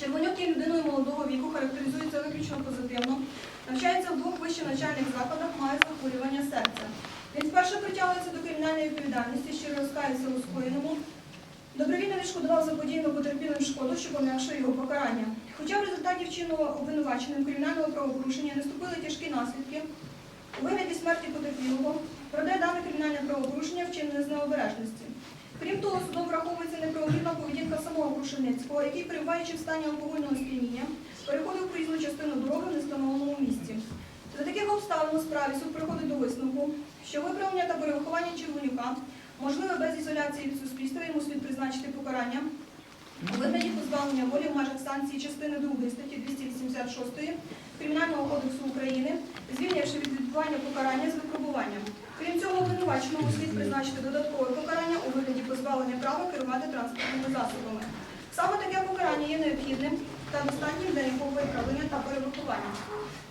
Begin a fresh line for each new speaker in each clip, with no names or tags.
Червонюк є людиною молодого віку, характеризується виключно позитивно. Навчається в двох вищих навчальних закладах, має захворювання серця. Він вперше притягується до кримінальної відповідальності, щиро розкається у скоєному. Добровільно відшкодував заподіяну потерпілим шкоду, що пом'якшує його покарання. Хоча в результаті вчинного обвинуваченим кримінального правопорушення наступили тяжкі наслідки у вигляді смерті потерпілого, проте дане кримінальне правопорушення вчинене з необережності. Крім того, судом враховується неправомірна поведінка самого Крушельницького, який, перебуваючи в стані алкогольного сп'яніння, переходив проїзну частину дороги в невстановленому місці. За таких обставин у справі суд приходить до висновку, що виправлення та перевиховання Червонюка можливе без ізоляції від суспільства, йому слід призначити покарання у вигляді позбавлення волі в межах санкції частини 2 статті 286 Кримінального кодексу України, звільнивши від відбування покарання з випробуванням. Крім цього, обвинуваченому слід призначити додаткове покарання у вигляді позбавлення права керувати транспортними засобами. Саме таке покарання є необхідним та достатнім для його виправлення та перевиховання.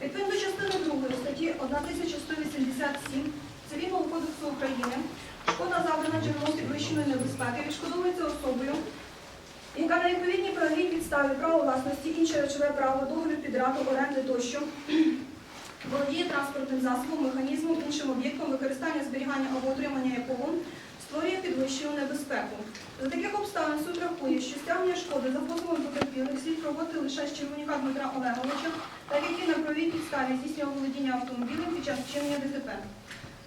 Відповідно до частини 2 статті 1187 Цивільного кодексу України, шкода завдана джерелом підвищеної небезпеки відшкодовується особою, яка на відповідній правовій підставі право власності, інше речове право, договір підраду, оренди тощо володіє транспортним засобом, механізмом, іншим об'єктом використання, зберігання або отримання якого створює підвищену небезпеку. За таких обставин суд рахує, що стягнення шкоди за позовом потерпілих слід проводити лише з Червоніка Дмитра Олеговича, так як він на правовій підставі здійснював володіння автомобілем під час вчинення ДТП.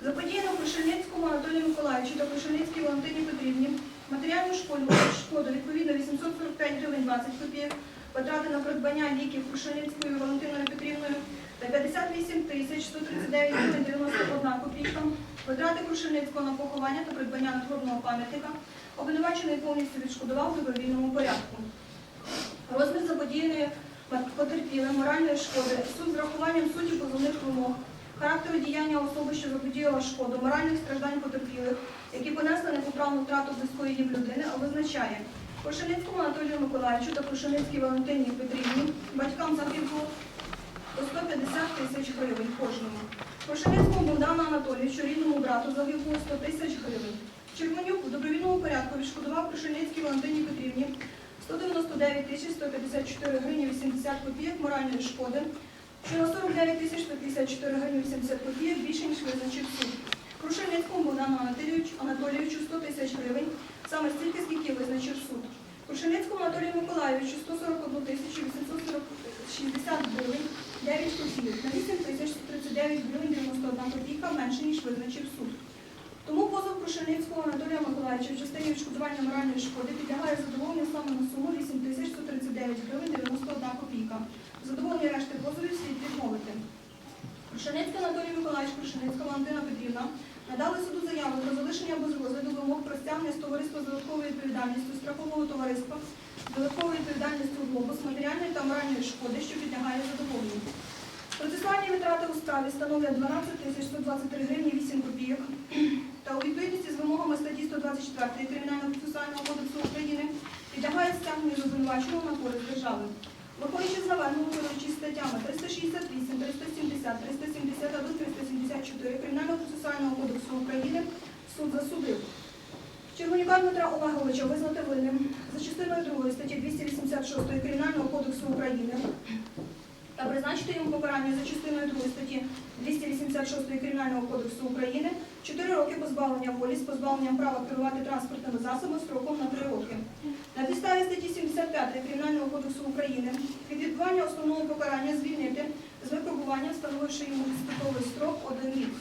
Заподіяно Крушельницькому Анатолію Миколаївичу та Крушельницькій Валентині Петрівні матеріальну шкоду відповідно 845 гривень 20 копійок, витрати на придбання ліків Крушельницькою Валентиною Петрівною та 58 тисяч 139 гривень 91 копійка, витрати Крушельницького на поховання та придбання надгробного пам'ятника, обвинувачений повністю відшкодував в добровільному порядку. Розмір заподіяної потерпілим моральної шкоди, суд з врахуванням суті позовних вимог, характеру діяння особи, що заподіяла шкоду, моральних страждань потерпілих, які понесли непоправну втрату близької їм людини, а визначає Крушельницькому Анатолію Миколаївичу та Крушельницькій Валентині Петрівні, батькам загиблого по 150 тисяч гривень кожному. Крушельницькому Богдану Анатолійовичу, рідному брату загиблого 100 тисяч гривень. Червонюк у добровільному порядку відшкодував Крушельницькій Валентині Петрівні 199 тисяч 154 гривні 80 копійок моральної шкоди, що на 49 тисяч 154 гривні 80 копійок більше, ніж визначив суд. Крушельницькому Богдану Анатолійовичу, Анатолійовичу 100 тисяч гривень, саме стільки, скільки визначив суд. Крушельницькому Анатолію Миколаївичу 141 тисячу 860 гривень 9 копійок, на 8 тисяч 139 гривень 91 копійка менше, ніж визначив суд. Тому позов Крушельницького Анатолія Миколаївича в частині відшкодування моральної шкоди підлягає задоволенню саме на суму 8 139 гривень 91 копійка. Задоволення решти позовів слід відмовити. Крушельницький Анатолій Миколаївич, Крушельницька Валентина Петрівна надали суду заяву про залишення без розгляду вимог про стягнення з товариства з додатковою відповідальністю страхового товариства з додатковою відповідальністю глобус матеріальної та моральної шкоди, що підлягає задоволенню. Процесуальні витрати у справі становлять 12 тисяч 123 гривні 8 копійок та у відповідності з вимогами статті 124 Кримінального процесуального кодексу України підлягає стягненню з обвинуваченого на користь держави. Виходячи з наведеного керуючись статтями 368, 370, 371, 374 Кримінального процесуального кодексу України суд засудив. Червоніка Дмитра Олеговича визнати винним за частиною 2 статті 286 Кримінального кодексу України та призначити йому покарання за частиною 2 статті 286 Кримінального кодексу України 4 роки позбавлення волі з позбавленням права керувати транспортними засобами строком на 3 роки. На підставі статті 75 Кримінального кодексу України від відбування основного покарання звільнити з випробування, встановивши йому відстрокований строк 1 рік.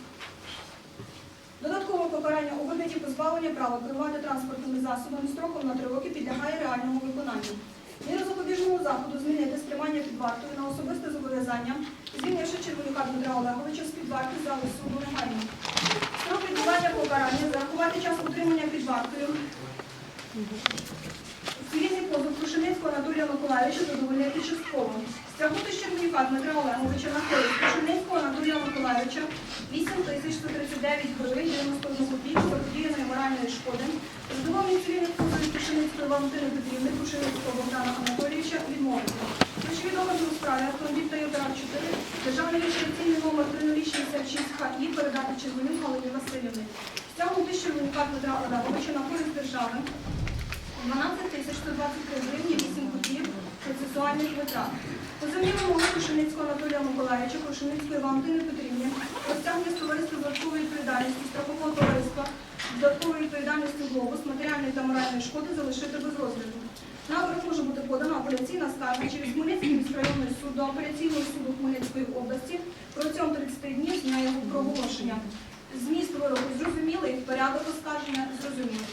Додаткове покарання у вигляді позбавлення права керувати транспортними засобами строком на 3 роки підлягає реальному виконанню. Заходу змінити стримання під вартою на особисте зобов'язання, звільнивши Червонюка Дмитра Олеговича з під варти зали суду негайно. Строк відбування покарання зарахувати час утримання під вартою. Цивільний позов Крушельницького Анатолія Миколаївича задовольнити частково. Стягнути з Червонюка Дмитра Олеговича на користь Крушельницького Анатолія Миколаївича 8 тисяч 139 гривень 91 копійку заподіяної моральної шкоди. Задоволення цивільних позовів Крушельницької Валентини Петрівни Крушельницького Богдана Анатолійовича відмовити. Ключові докази у справі автомобіль Toyota RAV4, державний реєстраційний номер 3066 ХІ передати Червонюк Галині Васильівні. Стягнути Червонюка Дмитра Олеговича на користь держави 12 тисяч 123 гривні 8 копійок процесуальних витрат. Позовні вимоги Кошеницького Анатолія Миколаївича, Кошеницької Валентини Петрівни, розтягнення з товариства з відповідальності, страхового товариства, додаткової відповідальності глобус, матеріальної та моральної шкоди залишити без розгляду. На може бути подана апеляційна скарга через Хмельницький міськрайонний суд до апеляційного суду Хмельницької області протягом 30 днів дня його проголошення. Зміст вироку зрозумілий, порядок оскарження зрозумілий.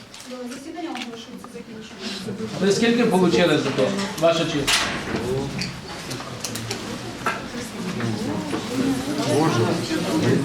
Засідання оголошується закінченим.
Ви скільки отримали за то, ваша честь?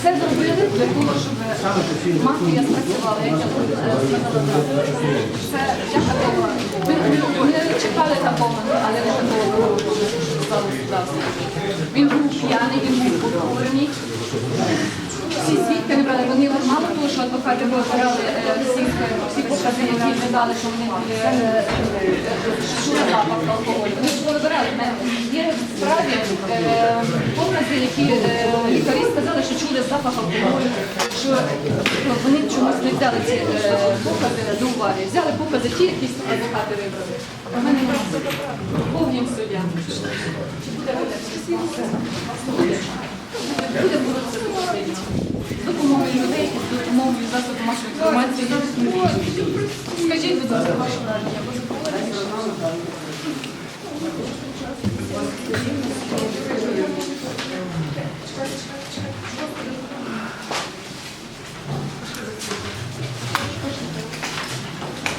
Все зробили для щоб мафія спрацювала, я е, сказала. Ми, не чекали такого, але не такого. Він був п'яний, він був обурений. Всі свідки не брали, вони мало того, що адвокати вибирали всі, всі покази, які ми що вони е, е, запах алкоголю. Вони вибирали. Є е, покази, які е, лікарі сказали, чули запах алкоголю, що ну, вони чомусь не взяли ці е, покази до уваги. Взяли покази ті, які адвокати вибрали. В мене немає. Бог їм суддя. Чи буде? Буде. Буде боротися. З допомогою людей, з допомогою засобів масової інформації. Скажіть, будь ласка, ваше враження. Ви задоволені?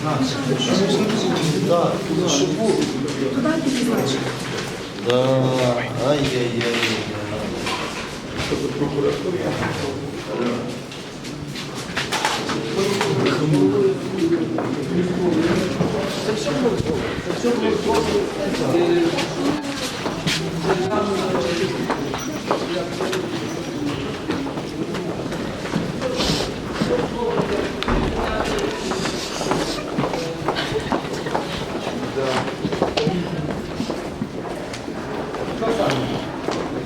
Да, ай-яй-яй.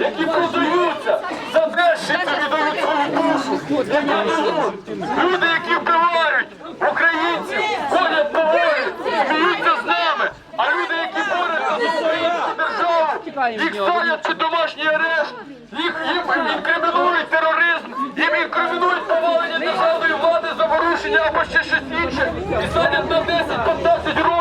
які продаються, за дещицю віддають свою душу. Люди, які вбивають українців, ходять по волі, сміються з нами. А люди, які борються за українську державу, їх ставлять під домашній арешт, їх, їм інкримінують тероризм, їм інкримінують або ще щось інше, і садять на 10-15 років.